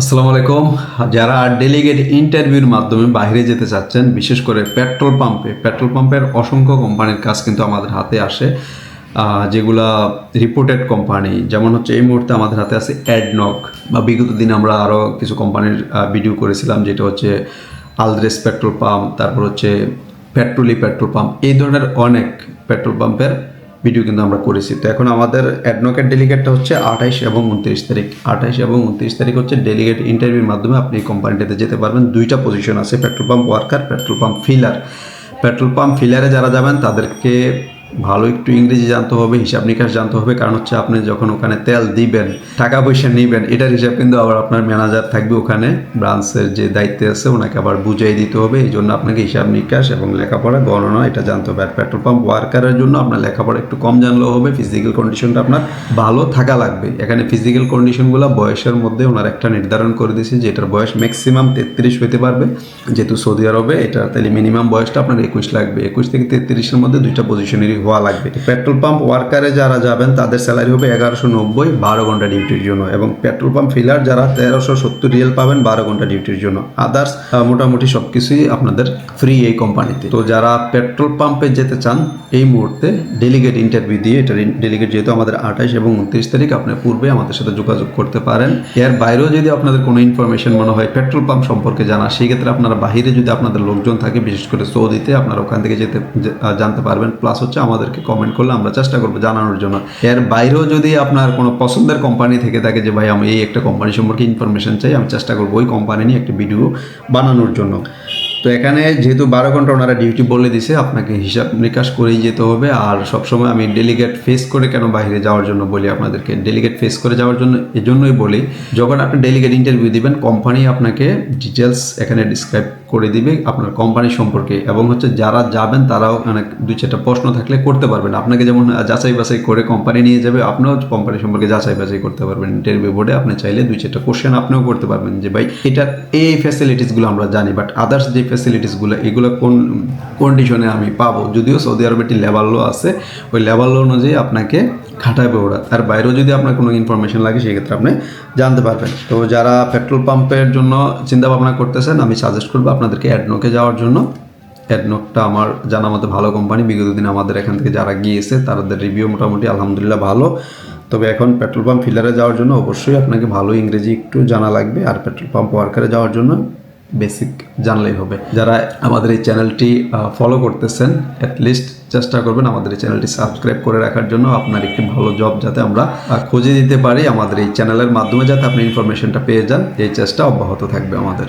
আসসালামু আলাইকুম। যারা ডেলিগেট ইন্টারভিউর মাধ্যমে বাইরে যেতে চাচ্ছেন, বিশেষ করে পেট্রোল পাম্পে, পেট্রোল পাম্পের অসংখ্য কোম্পানির কাজ কিন্তু আমাদের হাতে আসে যেগুলা রিপোর্টেড কোম্পানি, যেমন হচ্ছে এই মুহূর্তে আমাদের হাতে আছে অ্যাডনক বা বিগত দিন আমরা আরও কিছু কোম্পানির ভিডিও করেছিলাম, যেটা হচ্ছে আলদ্রেস পেট্রোল পাম্প তারপর হচ্ছে পেট্রোলি পেট্রোল পাম্প এই ধরনের অনেক পেট্রোল পাম্পের ভিডিও কিন্তু আমরা করেছি। তো এখন আমাদের অ্যাডনোকেট ডেলিগেটটা হচ্ছে আঠাইশ এবং উনত্রিশ তারিখ। আঠাইশ এবং উনত্রিশ তারিখ হচ্ছে ডেলিগেট ইন্টারভিউর মাধ্যমে আপনি এই কোম্পানিটাতে যেতে পারবেন। দুইটা পজিশন আছে petrol pump worker petrol pump filler petrol pump ফিলারে যারা যাবেন, তাদেরকে ভালো একটু ইংরেজি জানতে হবে, হিসাব নিকাশ জানতে হবে, কারণ হচ্ছে আপনি যখন ওখানে তেল দিবেন, টাকা পয়সা নেবেন, এটার হিসাব কিন্তু আবার আপনার ম্যানেজার থাকবে ওখানে ব্রাঞ্চের যে দায়িত্বে আছে, ওনাকে আবার বুঝিয়ে দিতে হবে, এই জন্য আপনাকে হিসাব নিকাশ এবং লেখাপড়া, গণনা, এটা জানতে হবে। আর পেট্রোল পাম্প ওয়ার্কারের জন্য আপনার লেখাপড়া একটু কম জানলেও হবে ফিজিক্যাল কন্ডিশনটা আপনার ভালো থাকা লাগবে। এখানে ফিজিক্যাল কন্ডিশনগুলো বয়সের মধ্যে ওনার একটা নির্ধারণ করে দিয়েছে যে এটার বয়স ম্যাক্সিমাম তেত্রিশ হইতে পারবে। যেহেতু সৌদি আরবে এটা তাহলে মিনিমাম বয়সটা আপনার একুশ লাগবে। একুশ থেকে তেত্রিশের মধ্যে দুইটা পজিশনেরই হওয়া লাগবে। পেট্রোল পাম্প ওয়ার্কারে যারা যাবেন, তাদের স্যালারি হবে এগারোশো নব্বই, বারো ঘণ্টা ডিউটির জন্য। এবং পেট্রোল পাম্প ফিলার যারা, তেরোশো সত্তর রিয়েল পাবেন, বারো ঘণ্টা ডিউটির জন্য। আদার্স মোটামুটি সব কিছুই আপনাদের ফ্রি এই কোম্পানিতে তো যারা পেট্রোল পাম্পে যেতে চান, এই মুহূর্তে ডেলিগেট ইন্টারভিউ দিয়ে, এটা ডেলিগেট যেহেতু আমাদের আঠাশ এবং উনত্রিশ তারিখ আপনার পূর্বে আমাদের সাথে যোগাযোগ করতে পারেন। এর বাইরেও যদি আপনাদের কোনো ইনফরমেশন মনে হয়, পেট্রোল পাম্প সম্পর্কে জানা, সেই ক্ষেত্রে আপনারা বাহিরে যদি আপনাদের লোকজন থাকে, বিশেষ করে সৌদিতে, আপনারা ওখান থেকে যেতে জানতে পারবেন। প্লাস হচ্ছে আমাদেরকে কমেন্ট করলে আমরা চেষ্টা করব জানানোর জন্য। এর বাইরেও যদি আপনার কোনো পছন্দের কোম্পানি থেকে থাকে যে, ভাই, আমি এই একটা কোম্পানি সম্পর্কে ইনফরমেশন চাই, আমি চেষ্টা করব ওই কোম্পানি নিয়ে একটা ভিডিও বানানোর জন্য। তো এখানে যেহেতু বারো ঘণ্টা ওনারা ডিউটি বলে দিছে, আপনাকে হিসাব নিকাশ করেই যেতে হবে। আর সবসময় আমি ডেলিগেট ফেস করে কেন বাইরে যাওয়ার জন্য বলি আপনাদেরকে? ডেলিগেট ফেস করে যাওয়ার জন্য এজন্যই বলি, যখন আপনি ডেলিগেট ইন্টারভিউ দিবেন কোম্পানি আপনাকে ডিটেলস এখানে ডিসক্রাইব করে দিবে আপনার কোম্পানি সম্পর্কে। এবং হচ্ছে যারা যাবেন, তারাও অনেক দুই চারটা প্রশ্ন থাকলে করতে পারবেন। আপনাকে যেমন যাচাই বাছাই করে কোম্পানি নিয়ে যাবে, আপনিও কোম্পানি সম্পর্কে যাচাই বাছাই করতে পারবেন। ইন্টারভিউ বোর্ডে আপনি চাইলে দুই চারটা কোশ্চেন আপনিও করতে পারবেন যে, ভাই এটার এই ফ্যাসিলিটিসগুলো আমরা জানি বাট আদার্স যে ফ্যাসিলিটিসগুলো এগুলো কোন কন্ডিশনে আমি পাবো? যদিও সৌদি আরবে একটি লেবার লো আছে, ওই লেবার লো অনুযায়ী আপনাকে খাটাবে ওরা। তার বাইরেও যদি আপনার কোনো ইনফরমেশন লাগে, সেক্ষেত্রে আপনি জানতে পারবেন। তো যারা পেট্রোল পাম্পের জন্য চিন্তা ভাবনা করতেছেন, আমি সাজেস্ট করব আপনাদেরকে অ্যাডনোকে যাওয়ার জন্য। অ্যাডনোকটা আমার জানা মতো ভালো কোম্পানি বিগত দিন আমাদের এখান থেকে যারা গিয়েছে, তাদের রিভিউ মোটামুটি আলহামদুলিল্লাহ ভালো। তবে এখন পেট্রোল পাম্প ফিলারে যাওয়ার জন্য অবশ্যই আপনাকে ভালো ইংরেজি একটু জানা লাগবে। আর পেট্রোল পাম্প ওয়ার্কারে যাওয়ার জন্য বেসিক জানলেই হবে। যারা আমাদের এই চ্যানেলটি ফলো করতেছেন অ্যাটলিস্ট চেষ্টা করবেন আমাদের এই চ্যানেলটি সাবস্ক্রাইব করে রাখার জন্য। আপনার একটি ভালো জব যাতে আমরা খুঁজে দিতে পারি আমাদের এই চ্যানেলের মাধ্যমে, যাতে আপনি ইনফরমেশনটা পেয়ে যান। এই চেষ্টা অব্যাহত থাকবে আমাদের।